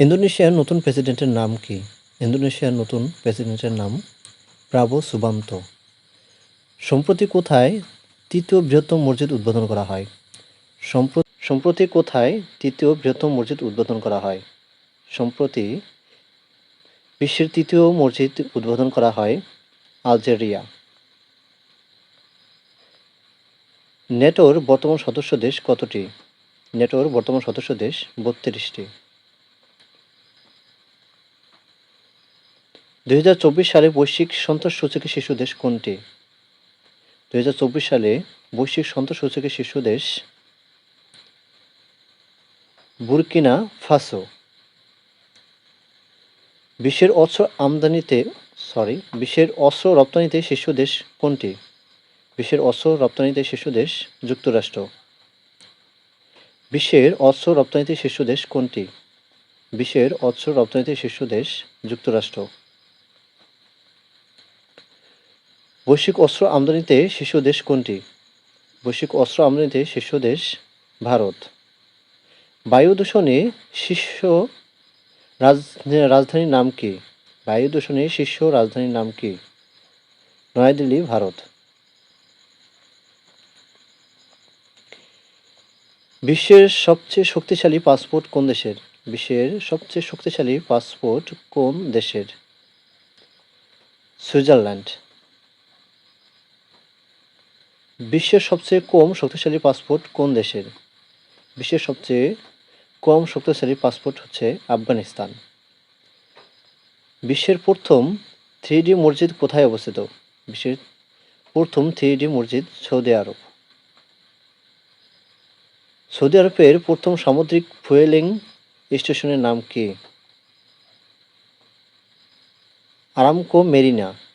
ইন্দোনেশিয়ার নতুন প্রেসিডেন্টের নাম কি? ইন্দোনেশিয়ার নতুন প্রেসিডেন্টের নাম প্রাবো সুবান্ত। সম্প্রতি কোথায় তৃতীয় বৃহত্তম মসজিদ উদ্বোধন করা হয়? সম্প্র- সম্প্রতি কোথায় তৃতীয় বৃহত্তম মসজিদ উদ্বোধন করা হয়? সম্প্রতি বিশ্বের তৃতীয় মসজিদ উদ্বোধন করা হয় আলজেরিয়া। নেটোর বর্তমান সদস্য দেশ কতটি? নেটোর বর্তমান সদস্য দেশ বত্রিশটি। দুই হাজার চব্বিশ সালে বৈশ্বিক সন্তোষ সূচকে শীর্ষ দেশ কোনটি? দুই সালে বৈশ্বিক সন্তোষ সূচকে শীর্ষ দেশ বুরকিনা ফাসো। বিশ্বের অস্ত্র আমদানিতে সরি বিশ্বের অস্ত্র রপ্তানিতে শীর্ষ দেশ কোনটি? বিশ্বের অস্ত্র রপ্তানিতে শীর্ষ দেশ যুক্তরাষ্ট্র। বিশ্বের অস্ত্র রপ্তানিতে শীর্ষ দেশ কোনটি? বিশ্বের অস্ত্র রপ্তানিতে শীর্ষ দেশ যুক্তরাষ্ট্র। বৈশ্বিক অস্ত্র আমদানিতে শীর্ষ দেশ কোনটি? বৈশ্বিক অস্ত্র আমদানিতে শীর্ষ দেশ ভারত। বায়ু দূষণে শীর্ষ রাজ- রাজধানীর নাম কি? বায়ু দূষণে শীর্ষ রাজধানীর নাম কি? নয়াদিল্লি, ভারত। বিশ্বের সবচেয়ে শক্তিশালী পাসপোর্ট কোন দেশের? বিশ্বের সবচেয়ে শক্তিশালী পাসপোর্ট কোন দেশের? সুইজারল্যান্ড। বিশ্বের সবচেয়ে কম শক্তিশালী পাসপোর্ট কোন দেশের? বিশ্বের সবচেয়ে কম শক্তিশালী পাসপোর্ট হচ্ছে আফগানিস্তান। বিশ্বের প্রথম থ্রি ডি মসজিদ কোথায় অবস্থিত? বিশ্বের প্রথম থ্রি ডি মসজিদ সৌদি আরব। সৌদি আরবের প্রথম সামুদ্রিক ফুয়েলিং স্টেশনের নাম কি? Aramco Marina.